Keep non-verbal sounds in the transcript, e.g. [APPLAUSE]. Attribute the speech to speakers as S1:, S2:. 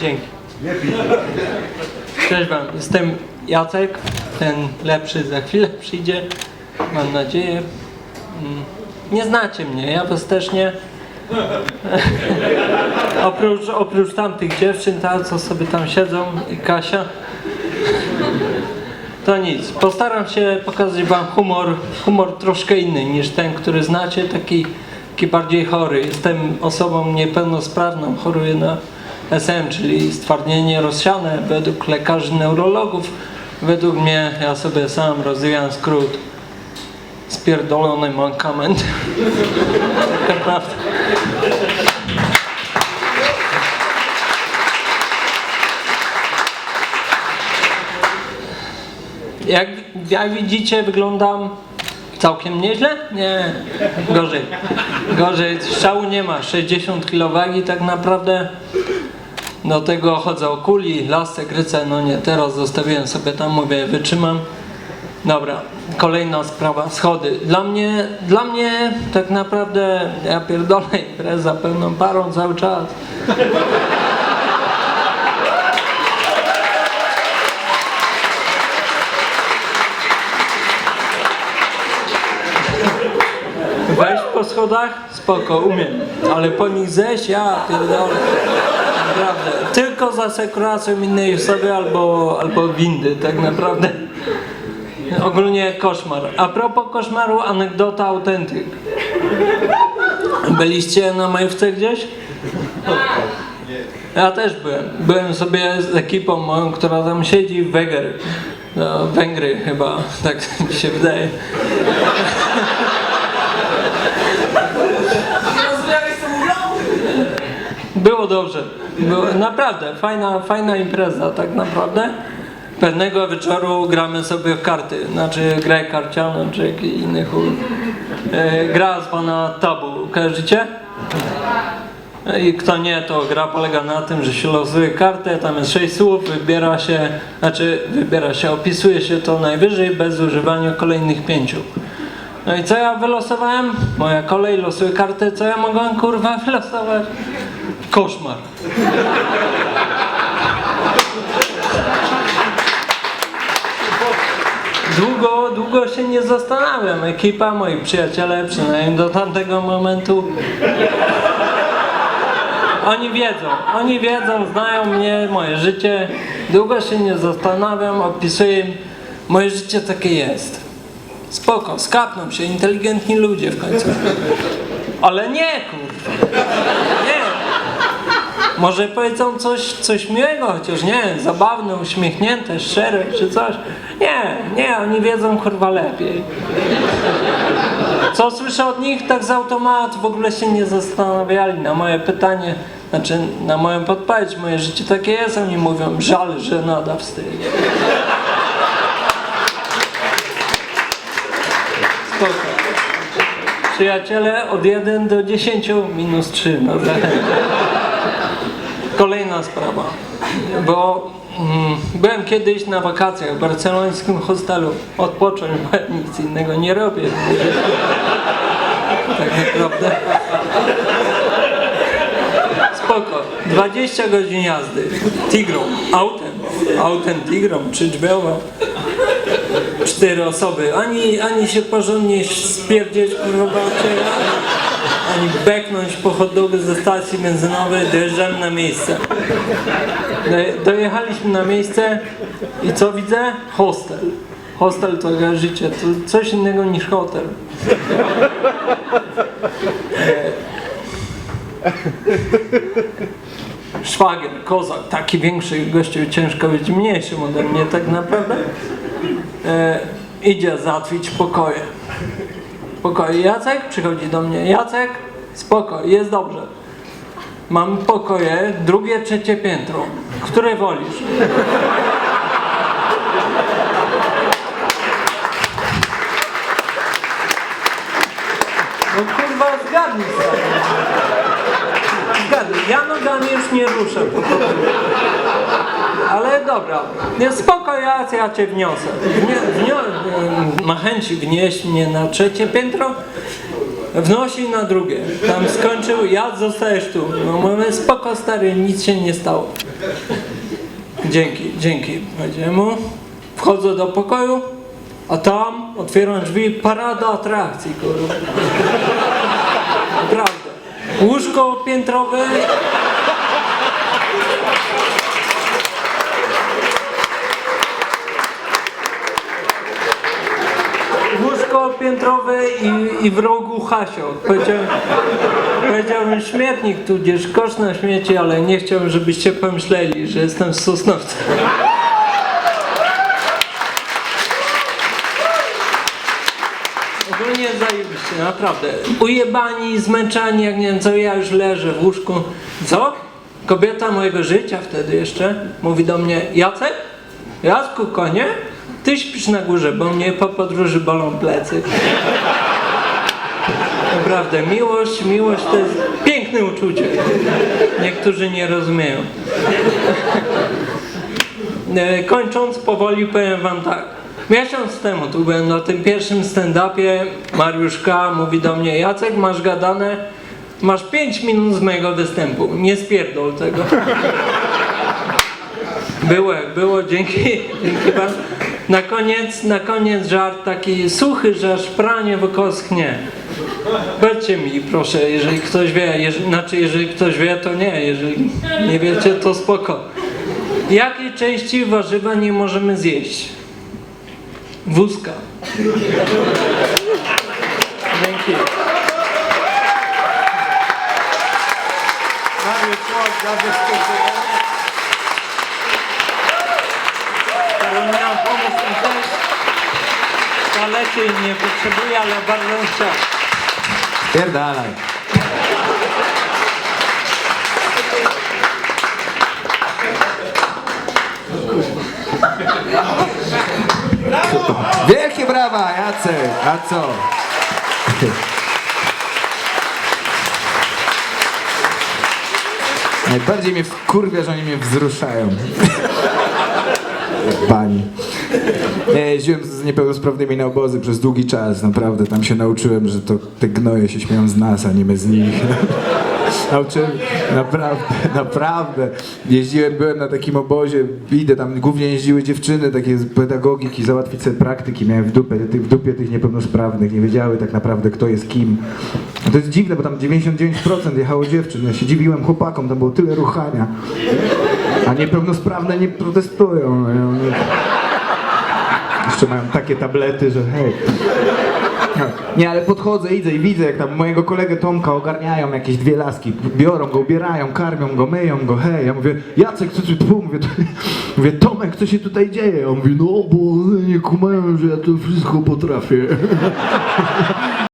S1: Dzięki. Cześć wam, jestem Jacek, ten lepszy za chwilę przyjdzie, mam nadzieję. Mm, Nie znacie mnie, ja was też nie. [LAUGHS] oprócz, oprócz tamtych dziewczyn, ta, co sobie tam siedzą i Kasia. To nic, postaram się pokazać wam humor, humor troszkę inny niż ten, który znacie, taki, taki bardziej chory. Jestem osobą niepełnosprawną, choruję na SM, czyli stwardnienie rozsiane według lekarzy neurologów. Według mnie, ja sobie sam rozwijam skrót, spierdolony mankament. [LAUGHS] Prawda. Jak, jak widzicie, wyglądam całkiem nieźle? Nie, gorzej. Gorzej, strzału nie ma. 60 kg wagi tak naprawdę. Do tego chodzę o kuli, lasce, grycę, no nie, teraz zostawiłem sobie tam, mówię, wytrzymam. Dobra, kolejna sprawa, schody. Dla mnie, dla mnie tak naprawdę, ja pierdolę impreza pełną parą cały czas. Wejść po schodach? Spoko, umiem. Ale po nich zejść? Ja pierdolę. Naprawdę. Tylko za sekuracją innej osoby albo, albo windy, tak naprawdę. Ogólnie koszmar. A propos koszmaru, anegdota autentyk. Byliście na majówce gdzieś? Ja też byłem. Byłem sobie z ekipą moją, która tam siedzi w Węgry. No, Węgry chyba, tak mi się wydaje. Było dobrze. Było, naprawdę, fajna, fajna impreza tak naprawdę. Pewnego wieczoru gramy sobie w karty, znaczy grę karcianą czy jakiś inny chuj. E, gra zwana tabu, kojarzycie? I kto nie, to gra polega na tym, że się losuje kartę, tam jest sześć słów, wybiera się, znaczy wybiera się, opisuje się to najwyżej bez używania kolejnych pięciu. No i co ja wylosowałem? Moja kolej, losuję kartę, co ja mogłem kurwa wylosować? Koszmar. Długo, długo się nie zastanawiam. Ekipa, moi przyjaciele, przynajmniej do tamtego momentu. Oni wiedzą, oni wiedzą, znają mnie, moje życie. Długo się nie zastanawiam, opisuję im. Moje życie takie jest. Spoko, skapną się, inteligentni ludzie w końcu. Ale nie, kurwa. Nie. Może powiedzą coś, coś miłego, chociaż nie, zabawne, uśmiechnięte, szczere czy coś. Nie, nie, oni wiedzą kurwa lepiej. Co słyszę od nich, tak z automatu w ogóle się nie zastanawiali na moje pytanie, znaczy na moją podpowiedź, moje życie takie jest, oni mówią, żal, że nada wstyd. Spoko. Przyjaciele od 1 do 10 minus 3, no zachęcam. Sprawa, bo mm, byłem kiedyś na wakacjach w barcelońskim hostelu odpocząć, [LAUGHS] bo nic innego nie robię. [LAUGHS] Tak naprawdę. Spoko, 20 godzin jazdy, Tigrą, autem, autem Tigrą, trzydrzwiowe, cztery osoby, ani, ani się porządnie spierdzieć kurwa ani beknąć po ze stacji benzynowej, dojeżdżamy na miejsce. Do- Dojechaliśmy na miejsce i co widzę? Hostel. Hostel to życie, to coś innego niż hotel. E, Szwagier, kozak, taki większy gościu, ciężko być mniejszym ode mnie tak naprawdę. E, idzie załatwić pokoje. Pokoje. Jacek przychodzi do mnie. Jacek, spoko, jest dobrze. Mam pokoje, drugie, trzecie piętro. Które wolisz? No kurwa, zgadnij sobie. Zgadnij. Ja nogami już nie ruszę po. Ale dobra, spoko, ja, ja cię wniosę. Wnie, wnio, ma chęci wnieść mnie na trzecie piętro, wnosi na drugie. Tam skończył, ja zostajesz tu. No mówię, spoko stary, nic się nie stało. Dzięki, dzięki. Powiedziałem mu. Wchodzę do pokoju, a tam otwieram drzwi, parada atrakcji, kurwa. Naprawdę. Łóżko piętrowe. Łóżko piętrowe i, i w rogu Hasio. Powiedziałem, powiedziałbym śmietnik, tudzież kosz na śmieci, ale nie chciałbym, żebyście pomyśleli, że jestem z Sosnowca. Ogólnie zajebiście, naprawdę. Ujebani, zmęczeni, jak nie wiem co, ja już leżę w łóżku. Co? Kobieta mojego życia wtedy jeszcze mówi do mnie, Jacek? Jacku, konie? Ty śpisz na górze, bo mnie po podróży bolą plecy. Naprawdę, miłość, miłość to jest piękne uczucie. Niektórzy nie rozumieją. E, Kończąc powoli powiem wam tak. Miesiąc temu tu byłem na tym pierwszym stand-upie. Mariusz K. mówi do mnie, Jacek masz gadane, masz 5 minut z mojego występu. Nie spierdol tego. Było, było, dzięki, dzięki bardzo. Na koniec, na koniec żart taki suchy, że aż pranie w schnie. Powiedzcie mi proszę, jeżeli ktoś wie, jeżeli, znaczy jeżeli ktoś wie, to nie, jeżeli nie wiecie, to spoko. Jakiej części warzywa nie możemy zjeść? Wózka. Dzięki. Mariusz Łok, zabezpieczenie. Ale miałem pomysł na też. Toalety nie potrzebuję, ale bardzo bym chciał.
S2: Pierdalaj. Wielkie brawa, Jacek! A co? Najbardziej mnie wkurwia, że oni mnie wzruszają. Pani. [LAUGHS] Jeździłem z niepełnosprawnymi na obozy przez długi czas, naprawdę. Tam się nauczyłem, że to te gnoje się śmieją z nas, a nie my z nich. [LAUGHS] Nauczyłem, naprawdę, naprawdę. Jeździłem, byłem na takim obozie, idę, tam głównie jeździły dziewczyny, takie z pedagogiki, załatwić sobie praktyki, miałem w dupie, w dupie tych niepełnosprawnych, nie wiedziały tak naprawdę kto jest kim. A to jest dziwne, bo tam 99% jechało dziewczyn, ja się dziwiłem chłopakom, tam było tyle ruchania. A niepełnosprawne nie protestują. no, Jeszcze mają takie tablety, że hej. Nie, ale podchodzę, idę i widzę, jak tam mojego kolegę Tomka ogarniają jakieś dwie laski. Biorą go, ubierają, karmią go, myją go, hej. Ja mówię, Jacek, co tu, tu? Mówię, [LAUGHS] mówię, Tomek, co się tutaj dzieje? On mówi, no bo nie kumają, że ja to wszystko potrafię. [LAUGHS]